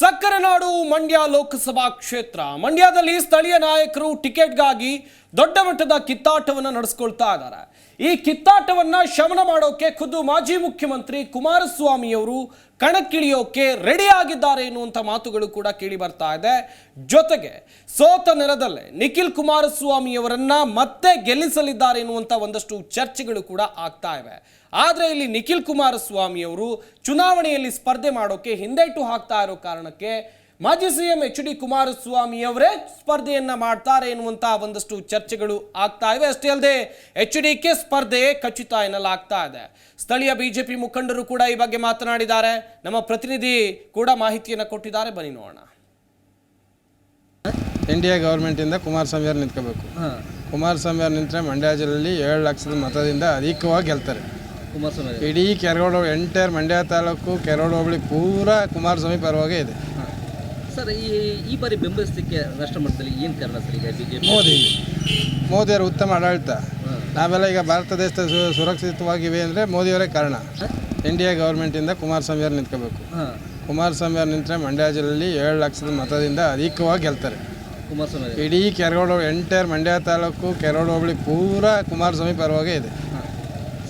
ಸಕ್ಕರೆನಾಡು ಮಂಡ್ಯ ಲೋಕಸಭಾ ಕ್ಷೇತ್ರ. ಮಂಡ್ಯದಲ್ಲಿ ಸ್ಥಳೀಯ ನಾಯಕರು ಟಿಕೆಟ್ಗಾಗಿ ದೊಡ್ಡ ಮಟ್ಟದ ಕಿತ್ತಾಟವನ್ನು ನಡೆಸ್ಕೊಳ್ತಾ ಇದ್ದಾರೆ. ಈ ಕಿತ್ತಾಟವನ್ನ ಶಮನ ಮಾಡೋಕೆ ಖುದ್ದು ಮಾಜಿ ಮುಖ್ಯಮಂತ್ರಿ ಕುಮಾರಸ್ವಾಮಿಯವರು ಕಣಕ್ಕಿಳಿಯೋಕೆ ರೆಡಿ ಆಗಿದ್ದಾರೆ ಎನ್ನುವಂಥ ಮಾತುಗಳು ಕೂಡ ಕೇಳಿ ಬರ್ತಾ ಇದೆ. ಜೊತೆಗೆ ಸೋತ ನೆಲದಲ್ಲೇ ನಿಖಿಲ್ ಕುಮಾರಸ್ವಾಮಿಯವರನ್ನ ಮತ್ತೆ ಗೆಲ್ಲಿಸಲಿದ್ದಾರೆ ಎನ್ನುವಂಥ ಒಂದಷ್ಟು ಚರ್ಚೆಗಳು ಕೂಡ ಆಗ್ತಾ ಇವೆ. ಆದರೆ ಇಲ್ಲಿ ನಿಖಿಲ್ ಕುಮಾರಸ್ವಾಮಿಯವರು ಚುನಾವಣೆಯಲ್ಲಿ ಸ್ಪರ್ಧೆ ಮಾಡೋಕೆ ಹಿಂದೇಟು ಹಾಕ್ತಾ ಇರೋ ಕಾರಣಕ್ಕೆ ಮಾಜಿ ಸಿಎಂ ಎಚ್ ಡಿ ಕುಮಾರಸ್ವಾಮಿ ಅವರೇ ಸ್ಪರ್ಧೆಯನ್ನ ಮಾಡ್ತಾರೆ ಎನ್ನುವಂತಹ ಒಂದಷ್ಟು ಚರ್ಚೆಗಳು ಆಗ್ತಾ ಇವೆ. ಅಷ್ಟೇ ಅಲ್ಲದೆ ಎಚ್ ಡಿ ಕೆ ಸ್ಪರ್ಧೆ ಖಚಿತ ಎನ್ನಲಾಗ್ತಾ ಇದೆ. ಸ್ಥಳೀಯ ಬಿಜೆಪಿ ಮುಖಂಡರು ಕೂಡ ಈ ಬಗ್ಗೆ ಮಾತನಾಡಿದ್ದಾರೆ. ನಮ್ಮ ಪ್ರತಿನಿಧಿ ಕೂಡ ಮಾಹಿತಿಯನ್ನು ಕೊಟ್ಟಿದ್ದಾರೆ. ಬನ್ನಿ ನೋಡೋಣ. ಎನ್ ಡಿ ಎ ಗೌರ್ಮೆಂಟಿಂದ ಕುಮಾರಸ್ವಾಮಿ ಅವರು ನಿಂತ್ಕೋಬೇಕು. ಕುಮಾರಸ್ವಾಮಿ ಅವ್ರು ನಿಂತರೆ ಮಂಡ್ಯ ಜಿಲ್ಲೆಯಲ್ಲಿ ಏಳು ಲಕ್ಷದ ಮತದಿಂದ ಅಧಿಕವಾಗಿ ಗೆಲ್ತಾರೆ. ಕುಮಾರಸ್ವಾಮಿ. ಇಡೀ ಕೆರಗೋಡು ಎಂಟೈರ್ ಮಂಡ್ಯ ತಾಲೂಕು ಕೆರಗೋಡು ಹೋಬಳಿ ಪೂರ ಕುಮಾರಸ್ವಾಮಿ ಪರವಾಗೇ ಇದೆ. ಸರ್ ಈ ಈ ಬಾರಿ ಬೆಂಬಲಿಸಲಿಕ್ಕೆ ರಾಷ್ಟ್ರ ಮಟ್ಟದಲ್ಲಿ ಏನು ಕಾರಣ ಸರ್ ಈಗ ಬಿಜೆಪಿ? ಮೋದಿ. ಮೋದಿಯವರ ಉತ್ತಮ ಆಡಳಿತ. ನಾವೆಲ್ಲ ಈಗ ಭಾರತ ದೇಶದ ಸು- ಸುರಕ್ಷಿತವಾಗಿವೆ ಅಂದರೆ ಮೋದಿಯವರೇ ಕಾರಣ. ಎನ್ ಡಿ ಎ ಗೌರ್ಮೆಂಟಿಂದ ಕುಮಾರಸ್ವಾಮಿ ಅವ್ರು ನಿಂತ್ಕೋಬೇಕು. ಹಾಂ. ಕುಮಾರಸ್ವಾಮಿ ಅವ್ರು ನಿಂತರೆ ಮಂಡ್ಯ ಜಿಲ್ಲೆಯಲ್ಲಿ ಏಳು ಲಕ್ಷದ ಮತದಿಂದ ಅಧಿಕವಾಗಿ ಗೆಲ್ತಾರೆ. ಕುಮಾರಸ್ವಾಮಿ. ಅವರು. ಇಡೀ ಕೆರಗೋಡು ಎಂಟೈರ್ ಮಂಡ್ಯ ತಾಲೂಕು ಕೆರಗೋಡು ಹೋಬಳಿ ಪೂರ ಕುಮಾರಸ್ವಾಮಿ ಪರವಾಗೇ ಇದೆ. ಹಾಂ.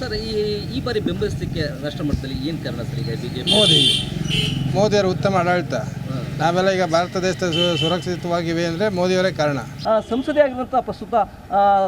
ಸರ್ ಈ ಈ ಬಾರಿ ಬೆಂಬಲಿಸಲಿಕ್ಕೆ ರಾಷ್ಟ್ರ ಮಟ್ಟದಲ್ಲಿ ಏನು ಕಾರಣ ಸರ್ ಈಗ ಬಿಜೆಪಿ? ಮೋದಿ. ಮೋದಿಯವರ ಉತ್ತಮ ಆಡಳಿತ. ನಾವೆಲ್ಲ ಈಗ ಭಾರತ ದೇಶ ಸುರಕ್ಷಿತವಾಗಿವೆ ಅಂದರೆ ಮೋದಿಯವರೇ ಕಾರಣ. ಸಂಸದೆಯಾಗಿರುವಂಥ ಪ್ರಸ್ತುತ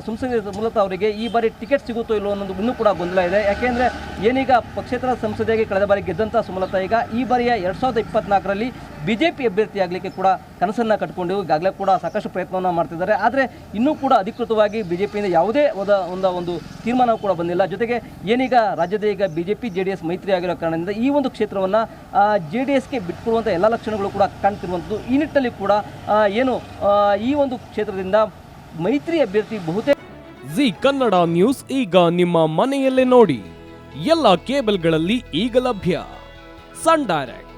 ಸಂಸದೆ ಮೂಲತಃ ಅವರಿಗೆ ಈ ಬಾರಿ ಟಿಕೆಟ್ ಸಿಗುತ್ತೋ ಇಲ್ಲೋ ಅನ್ನೋದು ಇನ್ನೂ ಕೂಡ ಗೊಂದಲ ಇದೆ. ಯಾಕೆಂದರೆ ಏನೀಗ ಪಕ್ಷೇತರ ಸಂಸದೆಯಾಗಿ ಕಳೆದ ಬಾರಿ ಗೆದ್ದಂಥ ಸುಮಲತಾ ಈಗ ಈ ಬಾರಿಯ ಎರಡು ಸಾವಿರದ ಇಪ್ಪತ್ನಾಲ್ಕರಲ್ಲಿ ಬಿ ಜೆ ಪಿ ಅಭ್ಯರ್ಥಿ ಆಗಲಿಕ್ಕೆ ಕೂಡ ಕನಸನ್ನು ಕಟ್ಕೊಂಡು ಈಗಾಗಲೇ ಕೂಡ ಸಾಕಷ್ಟು ಪ್ರಯತ್ನವನ್ನು ಮಾಡ್ತಿದ್ದಾರೆ. ಆದರೆ ಇನ್ನೂ ಕೂಡ ಅಧಿಕೃತವಾಗಿ ಬಿ ಜೆ ಪಿಯಿಂದ ಯಾವುದೇ ಒಂದು ಒಂದು ಒಂದು ತೀರ್ಮಾನ ಕೂಡ ಬಂದಿಲ್ಲ. ಜೊತೆಗೆ ಏನೀಗ ರಾಜ್ಯದ ಈಗ B J P J D S ಮೈತ್ರಿ ಆಗಿರೋ ಕಾರಣದಿಂದ ಈ ಒಂದು ಕ್ಷೇತ್ರವನ್ನು ಜೆ ಡಿ ಎಸ್ಗೆ ಬಿಟ್ಕೊಡುವಂಥ ಎಲ್ಲ ಲಕ್ಷಣಗಳು ಕೂಡ ಕಾಣ್ತಿರುವಂಥದ್ದು ಈ ನಿಟ್ಟಿನಲ್ಲಿ ಕೂಡ ಏನು ಈ ಒಂದು ಕ್ಷೇತ್ರದಿಂದ ಮೈತ್ರಿ ಅಭ್ಯರ್ಥಿ ಬಹುತೇಕ ಜಿ ಕನ್ನಡ ನ್ಯೂಸ್ ಈಗ ನಿಮ್ಮ ಮನೆಯಲ್ಲೇ ನೋಡಿ. ಎಲ್ಲ ಕೇಬಲ್ಗಳಲ್ಲಿ ಈಗ ಲಭ್ಯ. Sun Direct.